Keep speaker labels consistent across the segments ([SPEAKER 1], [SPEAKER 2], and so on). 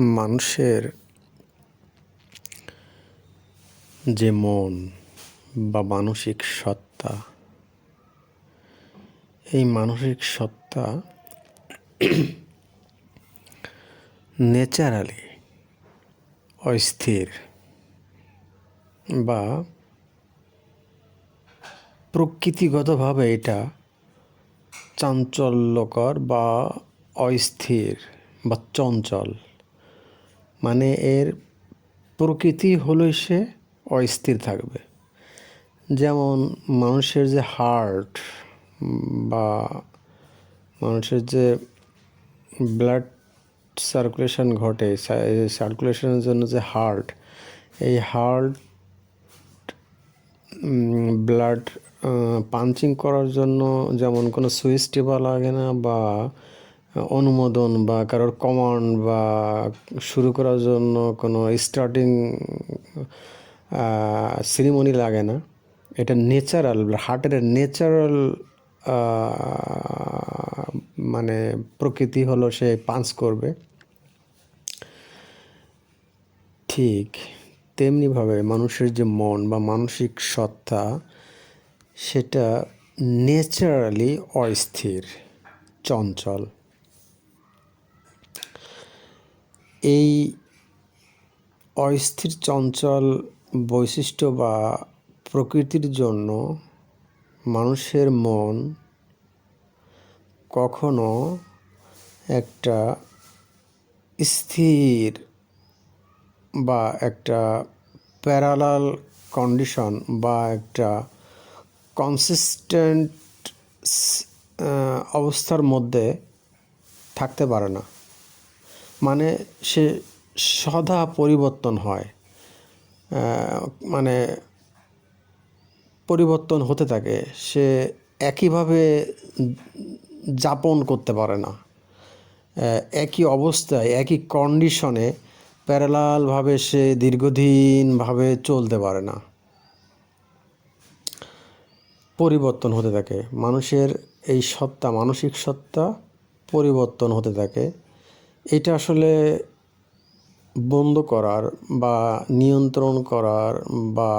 [SPEAKER 1] মানুষের যে মন বা মানসিক সত্তা, এই মানসিক সত্তা ন্যাচারালি অস্থির বা প্রকৃতিগতভাবে এটা চাঞ্চল্যকর বা অস্থির বা চঞ্চল। মানে এর প্রকৃতি হলো সে অস্থির থাকবে। যেমন মানুষের যে হার্ট বা মানুষের যে ব্লাড সার্কুলেশন ঘটে, সার্কুলেশনের জন্য যে হার্ট, এই হার্ট ব্লাড পাঞ্চিং করার জন্য যেমন কোনো সুইচ টেপা লাগে না বা অনুমোদন বা কারোর কমান্ড বা শুরু করার জন্য কোনো স্টার্টিং সিরিমনি লাগে না। এটা নেচারাল হার্টের নেচারাল মানে প্রকৃতি হলো সে পাঞ্চ করবে। ঠিক তেমনিভাবে মানুষের যে মন বা মানসিক সত্তা, সেটা নেচারালি অস্থির, চঞ্চল। এই অস্থির চঞ্চল বৈশিষ্ট্য বা প্রকৃতির জন্য মানুষের মন কখনো একটা স্থির বা একটা প্যারালাল কন্ডিশন বা একটা কনসিস্টেন্ট অবস্থার মধ্যে থাকতে পারে না। মানে সে সদা পরিবর্তন হয় মানে পরিবর্তন হতে থাকে। সে একইভাবে যাপন করতে পারে না। একই অবস্থায়, একই কন্ডিশনে প্যারালালভাবে সে দীর্ঘদিনভাবে চলতে পারে না। পরিবর্তন হতে থাকে। মানুষের এই সত্তা, মানসিক সত্তা পরিবর্তন হতে থাকে। এটা আসলে বন্ধ করার বা নিয়ন্ত্রণ করার বা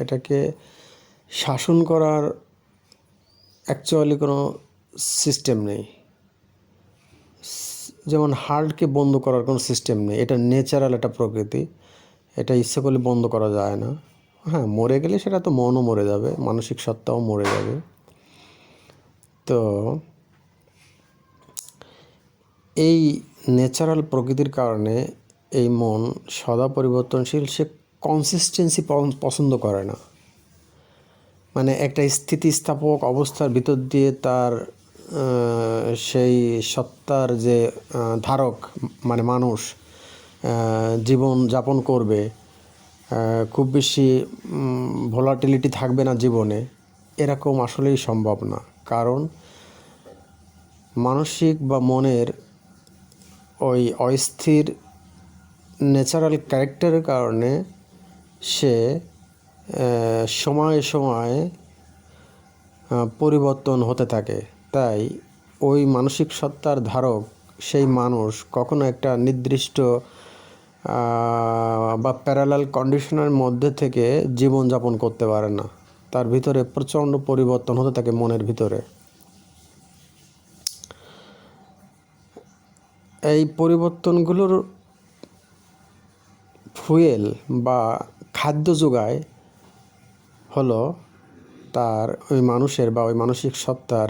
[SPEAKER 1] এটাকে শাসন করার অ্যাকচুয়ালি কোনো সিস্টেম নেই। যেমন হার্টকে বন্ধ করার কোনো সিস্টেম নেই। এটা নেচারাল একটা প্রকৃতি। এটা ইচ্ছে করলে বন্ধ করা যায় না। হ্যাঁ মরে গেলে সেটা তো মনও মরে যাবে, মানসিক সত্তাও মরে যাবে। তো এই ন্যাচারাল প্রকৃতির কারণে এই মন সদা পরিবর্তনশীল, সে কনসিস্টেন্সি পছন্দ করে না। মানে একটা স্থিতিস্থাপক অবস্থার ভিতর দিয়ে তার সেই সত্তার যে ধারক মানে মানুষ জীবন যাপন করবে খুব বেশি ভোলাটিলিটি থাকবে না জীবনে, এরকম আসলেই সম্ভব না। কারণ মানসিক বা মনের ওই অস্থির ন্যাচারাল ক্যারেক্টারের কারণে সে সময়ে সময়ে পরিবর্তন হতে থাকে। তাই ওই মানসিক সত্তার ধারক সেই মানুষ কখনো একটা নির্দিষ্ট বা প্যারালাল কন্ডিশনের মধ্যে থেকে জীবনযাপন করতে পারে না। তার ভিতরে প্রচণ্ড পরিবর্তন হতে থাকে মনের ভিতরে। এই পরিবর্তনগুলোর ফুয়েল বা খাদ্য যোগায় হলো তার ওই মানুষের বা ওই মানসিক সত্তার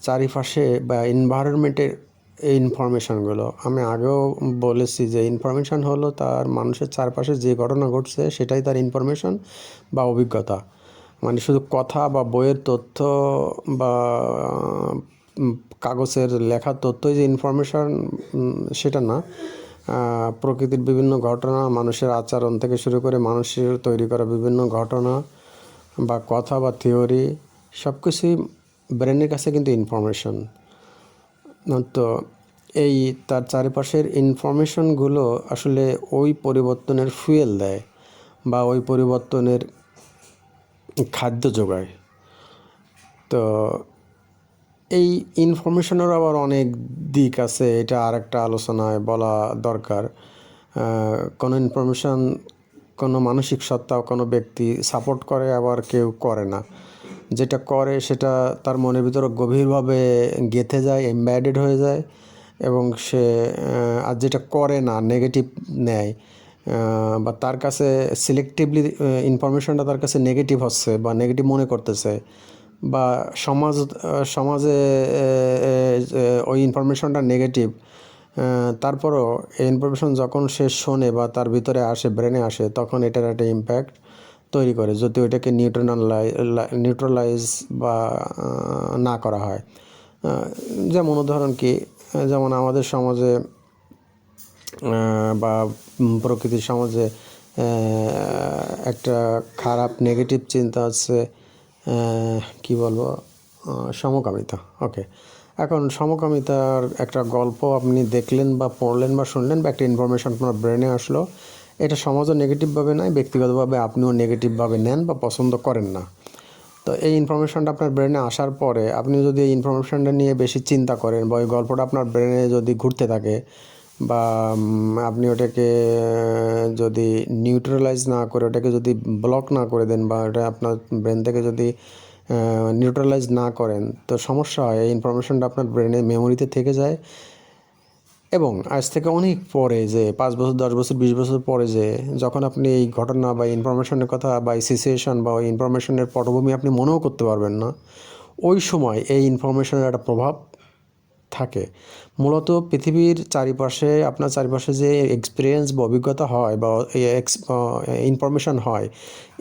[SPEAKER 1] চারিপাশে বা এনভায়রনমেন্টের এই ইনফরমেশানগুলো আমি আগেও বলেছি যে ইনফরমেশান হলো তার মানুষের চারপাশে যে ঘটনা ঘটছে সেটাই তার ইনফরমেশান বা অভিজ্ঞতা। মানে শুধু কথা বা বইয়ের তথ্য বা কাগজের লেখা তথ্যই যে ইনফরমেশান সেটা না। প্রকৃতির বিভিন্ন ঘটনা, মানুষের আচরণ থেকে শুরু করে মানুষের তৈরি করা বিভিন্ন ঘটনা বা কথা বা থিওরি সব কিছুই ব্রেনের কাছে কিন্তু ইনফরমেশন তো এই তার চারিপাশের ইনফরমেশনগুলো আসলে ওই পরিবর্তনের ফুয়েল দেয় বা ওই পরিবর্তনের খাদ্য যোগায়। তো এই ইনফরমেশনের আবার অনেক দিক আছে, এটা আর একটা আলোচনায় বলা দরকার। কোনো ইনফরমেশন কোনো মানসিক সত্তা কোনো ব্যক্তি সাপোর্ট করে আবার কেউ করে না। যেটা করে সেটা তার মনের ভিতরে গভীরভাবে গেঁথে যায় এমব্যাডেড হয়ে যায় এবং সে আর যেটা করে না নেগেটিভ নেয়। বা তার কাছে সিলেক্টিভলি ইনফরমেশনটা তার কাছে নেগেটিভ হচ্ছে বা নেগেটিভ মনে করতেছে। বা সমাজ, সমাজে ওই ইনফরমেশনটা নেগেটিভ তারপরও এই ইনফরমেশন যখন সে শোনে বা তার ভিতরে আসে ব্রেনে আসে, তখন এটার একটা ইম্প্যাক্ট তৈরি করে, যদি ওইটাকে নিউট্রালাই নিউট্রালাইজ বা না করা হয়। যেমন উদাহরণ কি, যেমন আমাদের সমাজে বা প্রকৃতির সমাজে একটা খারাপ নেগেটিভ চিন্তা আছে কি বলব? সমকামিতা। ওকে এখন সমকামিতার একটা গল্প আপনি দেখলেন বা পড়লেন বা শুনলেন বা একটা ইনফরমেশন আপনার ব্রেনে আসলো, এটা সমাজও নেগেটিভভাবে নয়, ব্যক্তিগতভাবে আপনিও নেগেটিভভাবে নেন বা পছন্দ করেন না। তো এই ইনফরমেশনটা আপনার ব্রেনে আসার পরে আপনি যদি এই ইনফরমেশনটা নিয়ে বেশি চিন্তা করেন বা ওই গল্পটা আপনার ব্রেনে যদি ঘুরতে থাকে বা আপনি ওটাকে যদি নিউট্রালাইজ না করে, ওটাকে যদি ব্লক না করে দেন বা ওটা আপনার ব্রেন থেকে যদি নিউট্রালাইজ না করেন, তো সমস্যা হয়। এই ইনফরমেশনটা আপনার ব্রেনে মেমোরিতে থেকে যায়। এবং আজ থেকে অনেক পরে যে, পাঁচ বছর, দশ বছর, বিশ বছর পরে যে, যখন আপনি এই ঘটনা বা ইনফরমেশনের কথা বা এই সিচুয়েশন বা ওই ইনফরমেশনের পটভূমি আপনি মনেও করতে পারবেন না, ওই সময় এই ইনফরমেশনের একটা প্রভাব থাকে। মূলত পৃথিবীর চারিপাশে, আপনার চারিপাশে যে এক্সপিরিয়েন্স বা অভিজ্ঞতা হয় বা ইনফরমেশন হয়,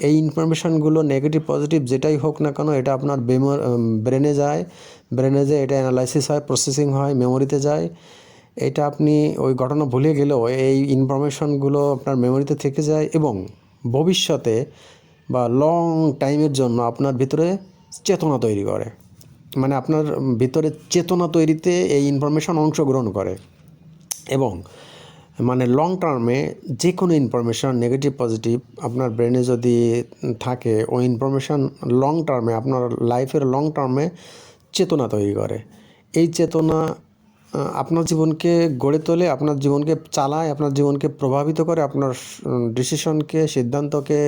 [SPEAKER 1] এই ইনফরমেশনগুলো নেগেটিভ পজিটিভ যেটাই হোক না কেন, এটা আপনার ব্রেনে যায়। ব্রেনে যায় এটা অ্যানালাইসিস হয় প্রসেসিং হয় মেমোরিতে যায়। এটা আপনি ওই ঘটনা ভুলে গেলেও এই ইনফরমেশনগুলো আপনার মেমোরিতে থেকে যায় এবং ভবিষ্যতে বা লং টাইমের জন্য আপনার ভিতরে চেতনা তৈরি করে। মানে আপনার ভিতরে চেতনা তৈরিতে এই ইনফরমেশন অংশগ্রহণ করে। এবং মানে লং টার্মে যে কোনো ইনফরমেশন নেগেটিভ পজিটিভ আপনার ব্রেনে যদি থাকে, ওই ইনফরমেশন লং টার্মে আপনার লাইফের লং টার্মে চেতনা তৈরি করে। এই চেতনা আপনার জীবনকে গড়ে তোলে, আপনার জীবনকে চালায়, আপনার জীবনকে প্রভাবিত করে, আপনার ডিসিশনকে সিদ্ধান্তকে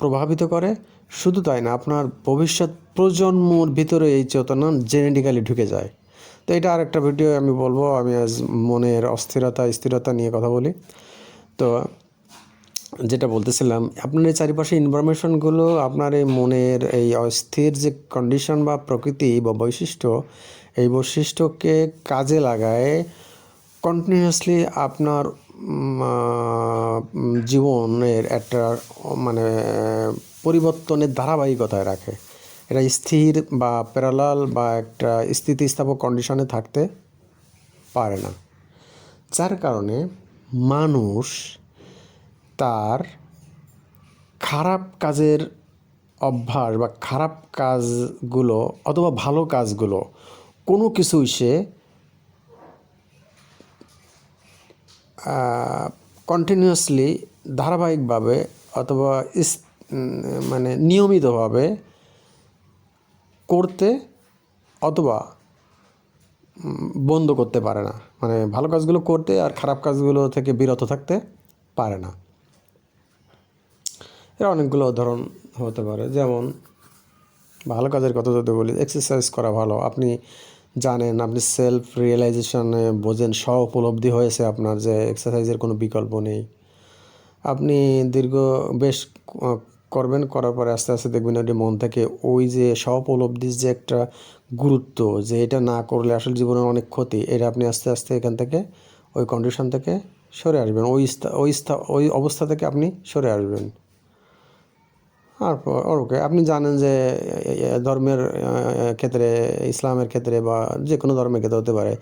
[SPEAKER 1] প্রভাবিত করে। শুধু তাই না, আপনার ভবিষ্যৎ প্রজন্মর ভিতরে এই চেতনা জেনেটিক্যালি ঢুকে যায়। তো এটা আরেকটা ভিডিও আমি বলব, আমি আজ মনের অস্থিরতা, স্থিরতা নিয়ে কথা বলি। তো যেটা বলতেছিলাম, আপনার এই চারিপাশে ইনফরমেশনগুলো আপনার এই মনের এই অস্থির যে কন্ডিশন বা প্রকৃতি বা বৈশিষ্ট্য, এই বৈশিষ্ট্যকে কাজে লাগায় কন্টিনিউয়াসলি আপনার জীবনের একটা মানে পরিবর্তনের ধারাবাহিকতায় রাখে। এটা স্থির বা প্যারালাল বা একটা স্থিতিস্থাপক কন্ডিশনে থাকতে পারে না। যার কারণে মানুষ তার খারাপ কাজের অভ্যাস বা খারাপ কাজগুলো অথবা ভালো কাজগুলো কোনো কিছুই সে কন্টিনিউয়াসলি ধারাবাহিকভাবে অথবা মানে নিয়মিতভাবে করতে অথবা বন্ধ করতে পারে না। মানে ভালো কাজগুলো করতে আর খারাপ কাজগুলো থেকে বিরত থাকতে পারে না। এর অনেকগুলো উদাহরণ হতে পারে। যেমন, ভালো কাজের কথা যদি বলি এক্সারসাইজ করা ভালো। আপনি জানেন, আপনি সেলফ রিয়েলাইজেশনে বোঝেন স্ব উপলব্ধি হয়েছে আপনার যে এক্সারসাইজের কোনো বিকল্প নেই। আপনি দীর্ঘ বেশ করবেন, করার পরে আস্তে আস্তে দেখবেন ওটি মন থেকে ওই যে স্ব উপলব্ধির যে একটা গুরুত্ব যে এটা না করলে আসলে জীবনের অনেক ক্ষতি, এটা আপনি আস্তে আস্তে এখান থেকে, ওই কন্ডিশন থেকে সরে আসবেন। ওই ওই ওই অবস্থা থেকে আপনি সরে আসবেন। আর ওকে। আপনি জানেন যে ধর্মের ক্ষেত্রে, ইসলামের ক্ষেত্রে বা যে কোনো ধর্মের ক্ষেত্রে হতে পারে,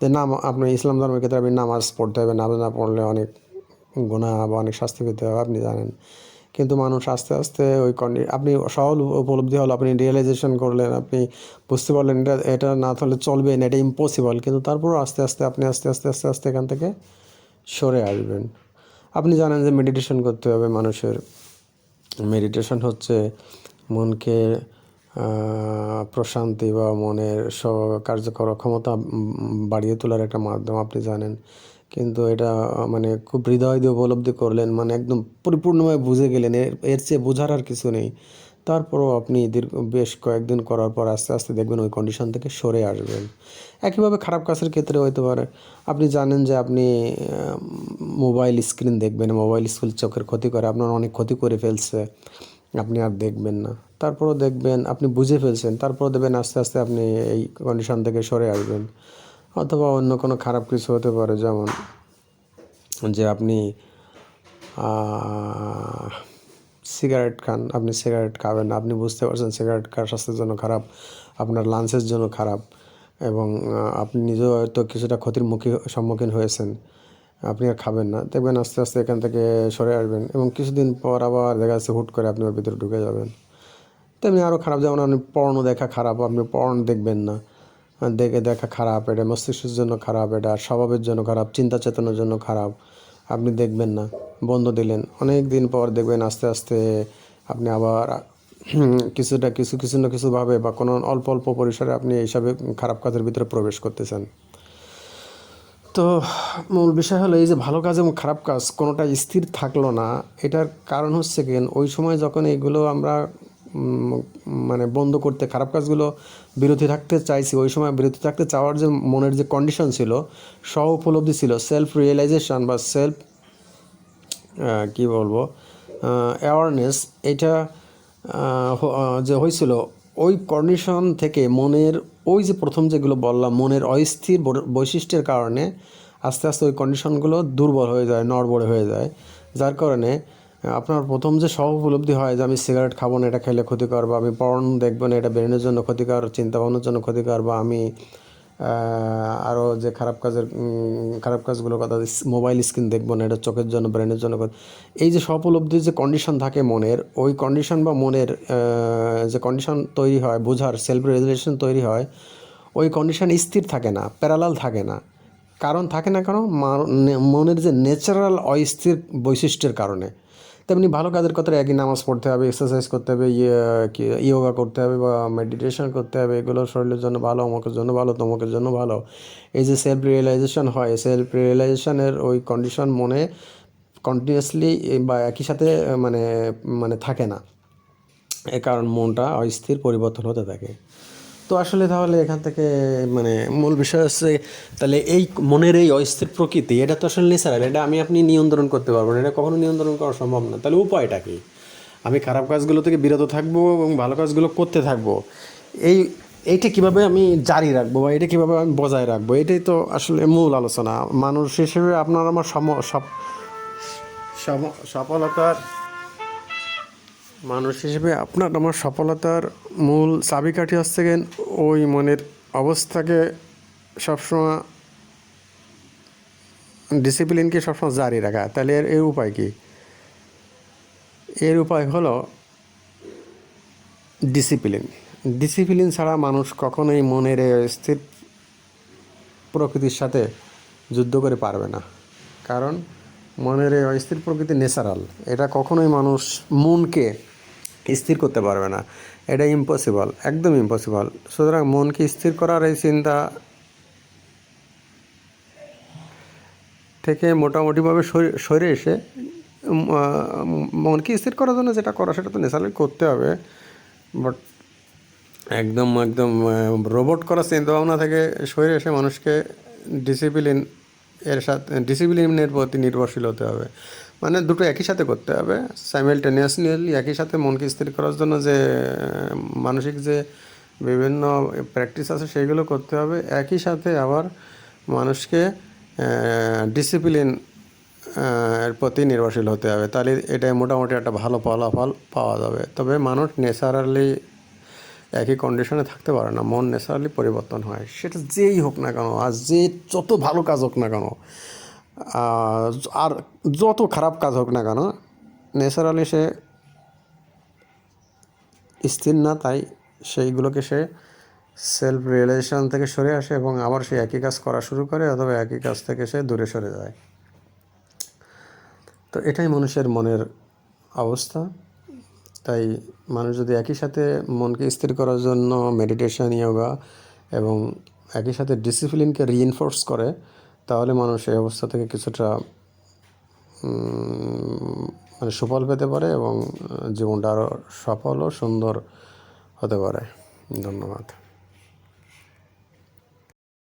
[SPEAKER 1] যে নাম, আপনি ইসলাম ধর্মের ক্ষেত্রে আপনি নামাজ পড়তে হবে, নামাজ না পড়লে অনেক গুণা বা অনেক শাস্তি পেতে হবে, আপনি জানেন। কিন্তু মানুষ আস্তে আস্তে ওই কন্ডি, আপনি সহল উপলব্ধি হলো আপনি রিয়েলাইজেশন করলেন, আপনি বুঝতে পারলেন এটা এটা না তাহলে চলবে না, এটা ইম্পসিবল কিন্তু তারপরও আস্তে আস্তে আপনি আস্তে আস্তে আস্তে আস্তে এখান থেকে সরে আসবেন। আপনি জানেন যে মেডিটেশন করতে হবে মানুষের। মেডিটেশন হচ্ছে মনকে প্রশান্তি বা মনের স কার্যকর ক্ষমতা বাড়িয়ে তোলার একটা মাধ্যম, আপনি জানেন। কিন্তু এটা মানে খুব হৃদয় দিয়ে উপলব্ধি করলেন মানে একদম পরিপূর্ণভাবে বুঝে গেলেন। এর এর চেয়ে বোঝার আর কিছু নেই। তারপরও আপনি দীর্ঘ, বেশ কয়েকদিন করার পর আস্তে আস্তে দেখবেন ওই কন্ডিশন থেকে সরে আসবেন। একইভাবে খারাপ কাজের ক্ষেত্রে হতে পারে আপনি জানেন যে আপনি মোবাইল স্ক্রিন দেখবেন মোবাইল স্ক্রিন চোখের ক্ষতি করে, আপনার অনেক ক্ষতি করে ফেলছে, আপনি আর দেখবেন না। তারপরও দেখবেন আপনি বুঝে ফেলছেন, তারপরও দেখবেন আস্তে আস্তে আপনি এই কন্ডিশন থেকে সরে আসবেন। অথবা অন্য কোনো খারাপ কিছু হতে পারে, যেমন যে আপনি সিগারেট খান, আপনি সিগারেট খাবেন আপনি বুঝতে পারছেন সিগারেট খাওয়া স্বাস্থ্যের জন্য খারাপ, আপনার লাঞ্চের জন্য খারাপ এবং আপনি নিজেও হয়তো কিছুটা ক্ষতির মুখী, সম্মুখীন হয়েছেন। আপনি আর খাবেন না। দেখবেন আস্তে আস্তে এখান থেকে সরে আসবেন এবং কিছুদিন পর আবার দেখা যাচ্ছে হুট করে আপনি ওর ভিতরে ঢুকে যাবেন। তেমনি আরও খারাপ, যেমন আপনি পর্ন দেখা খারাপ, আপনি পর্ন দেখবেন না। দেখে দেখা খারাপ, এটা মস্তিষ্কের জন্য খারাপ, এটা স্বভাবের জন্য খারাপ, চিন্তা চেতনার জন্য খারাপ। আপনি দেখবেন না, বন্ধ দিলেন। অনেক দিন পর দেখবেন আস্তে আস্তে আপনি আবার কিছুটা কিছু কিছু না কিছুভাবে বা কোনো অল্প অল্প পরিসরে আপনি এইসবে খারাপ কাজের ভিতরে প্রবেশ করতেছেন। তো মূল বিষয় হলো এই যে ভালো কাজ এবং খারাপ কাজ কোনোটা স্থির থাকল না। এটার কারণ হচ্ছে কি, ওই সময় যখন এইগুলো আমরা মানে বন্ধ করতে, খারাপ কাজগুলো বিরতি থাকতে চাইছি, ওই সময় বিরতি থাকতে চাওয়ার যে মনের যে কন্ডিশন ছিল স্ব উপলব্ধি ছিল সেলফ রিয়েলাইজেশন বা সেলফ কি বলব অ্যাওয়ারনেস এটা যে হয়েছিল, ওই কন্ডিশন থেকে মনের, ওই যে প্রথম যেগুলো বললাম, মনের অস্থির বৈশিষ্ট্যের কারণে আস্তে আস্তে ওই কন্ডিশনগুলো দুর্বল হয়ে যায়, নড়বড়ে হয়ে যায়, যার কারণে আপনার প্রথম যে সহ উপলব্ধি হয় যে আমি সিগারেট খাব না, এটা খেলে ক্ষতিকর, বা আমি পর্ন দেখব না, এটা ব্রেনের জন্য ক্ষতিকর চিন্তা ভাবনার জন্য ক্ষতিকর, বা আমি আরও যে খারাপ কাজের খারাপ কাজগুলোর কথা মোবাইল স্ক্রিন দেখব না, এটা চোখের জন্য ব্রেনের জন্য এই যে স্বপলব্ধির যে কন্ডিশন থাকে মনের, ওই কন্ডিশন বা মনের যে কন্ডিশন তৈরি হয়, বোঝার সেলফ রেজুলেশন তৈরি হয়, ওই কন্ডিশন স্থির থাকে না প্যারালাল থাকে না। কারণ থাকে না কারণ মনের যে ন্যাচারাল অস্থির বৈশিষ্ট্যের কারণে। তেমনি ভালো কাজের কথা একই নামাজ পড়তে হবে এক্সারসাইজ করতে হবে ইয়ে ইয়োগা করতে হবে বা মেডিটেশন করতে হবে, এগুলো শরীরের জন্য ভালো, অমুকের জন্য ভালো, তমুকের জন্য ভালো। এই যে সেলফ রিয়েলাইজেশন হয় সেলফ রিয়েলাইজেশনের ওই কন্ডিশন মনে কন্টিনিউয়াসলি বা একই সাথে মানে মানে থাকে না। এ কারণ মনটা অস্থির পরিবর্তন হতে থাকে। তো আসলে তাহলে এখান থেকে মানে মূল বিষয় হচ্ছে তাহলে এই মনের এই অস্থির প্রকৃতি, এটা তো আসলে ন্যাচারাল, এটা আমি আপনি নিয়ন্ত্রণ করতে পারব না, এটা কখনো নিয়ন্ত্রণ করা সম্ভব না। তাহলে উপায়টা কি? আমি খারাপ কাজগুলো থেকে বিরত থাকব এবং ভালো কাজগুলো করতে থাকব। এই, এইটা কীভাবে আমি জারি রাখব বা এটা কীভাবে আমি বজায় রাখব, এটাই তো আসলে মূল আলোচনা। মানুষ হিসেবে আপনার আমার সম- সফলতার মানুষ হিসেবে আপনার আমার সফলতার মূল চাবিকাঠি হচ্ছে ওই মনের অবস্থাকে সবসময় ডিসিপ্লিনকে সবসময় জারি রাখা। তাহলে এর এর উপায় কী? এর উপায় হলো ডিসিপ্লিন ডিসিপ্লিন ছাড়া মানুষ কখনোই মনের স্থির প্রকৃতির সাথে যুদ্ধ করে পারবে না। কারণ মনের অস্থির প্রকৃতি ন্যাচারাল এটা কখনোই মানুষ মনকে স্থির করতে পারবে না। এটা ইম্পসিবল একদম ইম্পসিবল সুতরাং মনকে স্থির করার এই চিন্তা থেকে মোটামুটিভাবে সরে- এসে মনকে স্থির করার জন্য যেটা করা সেটা তো ন্যাচারালি করতে হবে। বাট একদম একদম রোবট করার চিন্তা ভাবনা থেকে সরে এসে মানুষকে ডিসিপ্লিন এর সাথে ডিসিপ্লিনের প্রতি নির্ভরশীল হতে হবে। মানে দুটো একই সাথে করতে হবে। সাইমেলটেনিয়াসলি একই সাথে মনকে স্থির করার জন্য যে, মানসিক যে বিভিন্ন প্র্যাকটিস আছে সেগুলো করতে হবে। একই সাথে আবার মানুষকে ডিসিপ্লিন এর প্রতি নির্ভরশীল হতে হবে। তাহলে এটাই মোটামুটি একটা ভালো ফলাফল পাওয়া যাবে। তবে মানুষ ন্যাচারালি একই কন্ডিশনে থাকতে পারে না। মন ন্যাচারালি পরিবর্তন হয়। সেটা যেই হোক না কেন, আর যে যত ভালো কাজ হোক না কেন আর যত খারাপ কাজ হোক না কেন, ন্যাচারালি সে স্থির না, তাই সেইগুলোকে সে সেলফ রিয়েলাইজেশন থেকে সরে আসে এবং আবার সে একই কাজ করা শুরু করে অথবা একই কাজ থেকে সে দূরে সরে যায়। তো এটাই মানুষের মনের অবস্থা। তাই মানুষ যদি একই সাথে মনকে স্থির করার জন্য মেডিটেশন ইয়োগা এবং একই সাথে ডিসিপ্লিনকে রিইনফোর্স করে তাহলে মানুষ এই অবস্থা থেকে কিছুটা মানে সুফল পেতে পারে এবং জীবনটা আরও সফল ও সুন্দর হতে পারে। ধন্যবাদ।